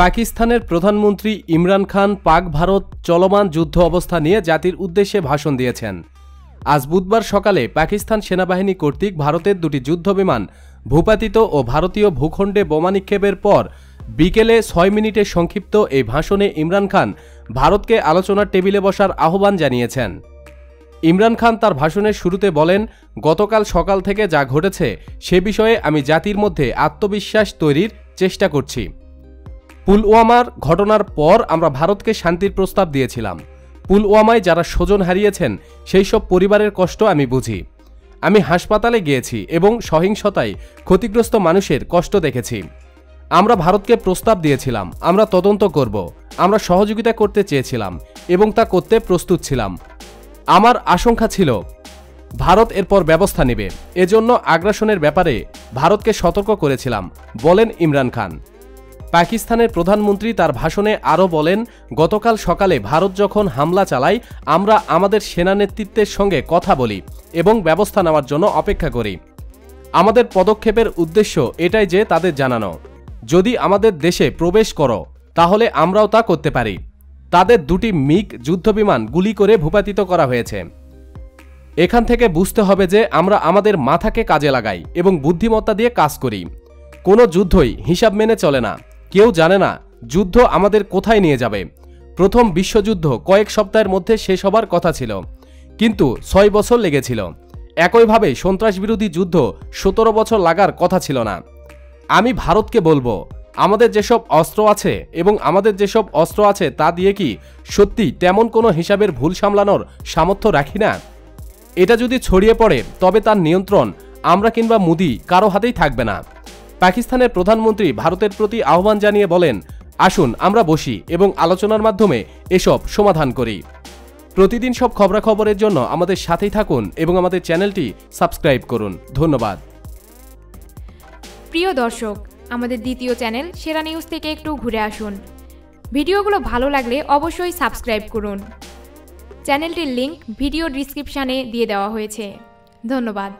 পাকিস্তানের প্রধানমন্ত্রী ইমরান খান পাক ভারত চলমান যুদ্ধ অবস্থা নিয়ে জাতির উদ্দেশ্যে ভাষণ দিয়েছেন। আজ বুধবার সকালে পাকিস্তান সেনাবাহিনী কর্তৃক ভারতের দুটি যুদ্ধবিমান ভূপাতিত ও ভারতীয় ভূখণ্ডে বোমা নিক্ষেপের পর বিকেলে ছয় মিনিটে সংক্ষিপ্ত এই ভাষণে ইমরান খান ভারতকে আলোচনার টেবিলে বসার আহ্বান জানিয়েছেন। ইমরান খান তার ভাষণের শুরুতে বলেন, গতকাল সকাল থেকে যা ঘটেছে সে বিষয়ে আমি জাতির মধ্যে আত্মবিশ্বাস তৈরির চেষ্টা করছি। পুলওয়ামার ঘটনার পর আমরা ভারতকে শান্তির প্রস্তাব দিয়েছিলাম। পুলওয়ামায় যারা স্বজন হারিয়েছেন, সেই সব পরিবারের কষ্ট আমি বুঝি। আমি হাসপাতালে গিয়েছি এবং সহিংসতায় ক্ষতিগ্রস্ত মানুষের কষ্ট দেখেছি। আমরা ভারতকে প্রস্তাব দিয়েছিলাম, আমরা তদন্ত করব, আমরা সহযোগিতা করতে চেয়েছিলাম এবং তা করতে প্রস্তুত ছিলাম। আমার আশঙ্কা ছিল, ভারত এরপর ব্যবস্থা নেবে। এজন্য আগ্রাসনের ব্যাপারে ভারতকে সতর্ক করেছিলাম, বলেন ইমরান খান। পাকিস্তানের প্রধানমন্ত্রী তার ভাষণে আরও বলেন, গতকাল সকালে ভারত যখন হামলা চালায়, আমরা আমাদের সেনা নেতৃত্বের সঙ্গে কথা বলি এবং ব্যবস্থা নেওয়ার জন্য অপেক্ষা করি। আমাদের পদক্ষেপের উদ্দেশ্য এটাই যে তাদের জানানো। যদি আমাদের দেশে প্রবেশ করো, তাহলে আমরাও তা করতে পারি। তাদের দুটি মিগ যুদ্ধবিমান গুলি করে ভূপাতিত করা হয়েছে। এখান থেকে বুঝতে হবে যে আমরা আমাদের মাথাকে কাজে লাগাই এবং বুদ্ধিমত্তা দিয়ে কাজ করি। কোনো যুদ্ধই হিসাব মেনে চলে না। কেউ জানে না যুদ্ধ আমাদের কোথায় নিয়ে যাবে। প্রথম বিশ্বযুদ্ধ কয়েক সপ্তাহের মধ্যে শেষ হবার কথা ছিল। কিন্তু ছয় বছর লেগেছিল। একইভাবে সন্ত্রাস বিরোধী যুদ্ধ সতেরো বছর লাগার কথা ছিল না। আমি ভারতকে বলব, আমাদের যেসব অস্ত্র আছে এবং আমাদের যেসব অস্ত্র আছে তা দিয়ে কি সত্যি তেমন কোনো হিসাবের ভুল সামলানোর সামর্থ্য রাখি না? এটা যদি ছড়িয়ে পড়ে, তবে তার নিয়ন্ত্রণ আমরা কিংবা মুদি কারও হাতেই থাকবে না। পাকিস্তানের প্রধানমন্ত্রী ভারতের প্রতি আহ্বান জানিয়ে বলেন, আসুন, আমরা বসি এবং আলোচনার মাধ্যমে এসব সমাধান করি। প্রতিদিন সব খবরাখবরের জন্য আমাদের সাথেই থাকুন এবং আমাদের চ্যানেলটি সাবস্ক্রাইব করুন। ধন্যবাদ। প্রিয় দর্শক, আমাদের দ্বিতীয় চ্যানেল সেরা নিউজ থেকে একটু ঘুরে আসুন। ভিডিওগুলো ভালো লাগলে অবশ্যই সাবস্ক্রাইব করুন। চ্যানেলটির লিংক ভিডিও ডিসক্রিপশানে দিয়ে দেওয়া হয়েছে। ধন্যবাদ।